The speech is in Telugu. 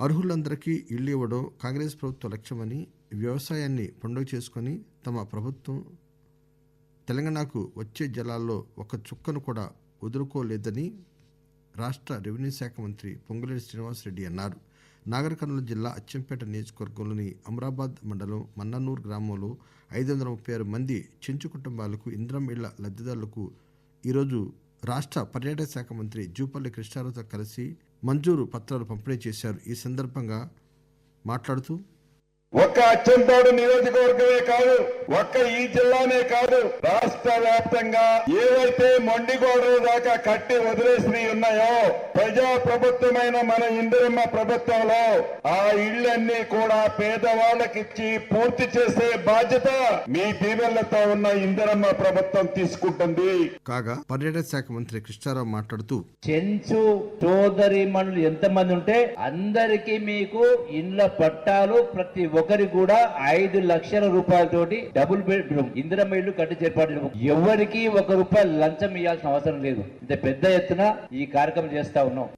అర్హులందరికీ ఇళ్ళు ఇవ్వడం కాంగ్రెస్ ప్రభుత్వ లక్ష్యమని వ్యవసాయాన్ని పండుగ చేసుకుని తమ ప్రభుత్వం తెలంగాణకు వచ్చే జలాల్లో ఒక చుక్కను కూడా వదులుకోలేదని రాష్ట్ర రెవెన్యూ శాఖ మంత్రి పొంగులేటి శ్రీనివాసరెడ్డి అన్నారు. నాగర్ కర్నూలు జిల్లా అచ్చంపేట నియోజకవర్గంలోని అమరాబాద్ మండలం మన్ననూర్ గ్రామంలో ఐదు వందల ముప్పై ఆరు మంది చెంచు కుటుంబాలకు ఇంద్రం ఇళ్ళ లబ్ధిదారులకు ఈరోజు రాష్ట్ర పర్యాటక శాఖ మంత్రి జూపల్లి కృష్ణారావుతో కలిసి మంజూరు పత్రాలు పంపిణీ చేశారు. ఈ సందర్భంగా మాట్లాడుతూ ఒక్క అచ్చంతోడు నియోజకవర్గమే కాదు ఒక్క ఈ జిల్లానే కాదు రాష్ట్ర వ్యాప్తంగా ఏవైతే మొండిగోడల దాకా కట్టి వదిలేసినవి ఉన్నాయో ప్రజా ప్రభుత్వమైన మన ఇందిరమ్మ ప్రభుత్వంలో ఆ ఇళ్ళన్నీ కూడా పేదవాళ్ళకిచ్చి పూర్తి చేసే బాధ్యత మీ దీవెళ్ళతో ఉన్న ఇందిరమ్మ ప్రభుత్వం తీసుకుంటుంది కాగా పర్యాటక శాఖ మంత్రి కృష్ణారావు మాట్లాడుతూ చెంచు సోదరి మనులు ఎంతమంది ఉంటే అందరికీ మీకు ఇండ్ల పట్టాలు ప్రతి ఒక్కరికి కూడా ఐదు లక్షల రూపాయలతోటి డబుల్ బెడ్రూమ్ ఇందిరమ్మ ఇల్లు కట్టి చేయడం. ఎవరికి ఒక రూపాయి లంచం ఇవ్వాల్సిన అవసరం లేదు. ఇంత పెద్ద ఎత్తున ఈ కార్యక్రమం చేస్తా ఉన్నాం.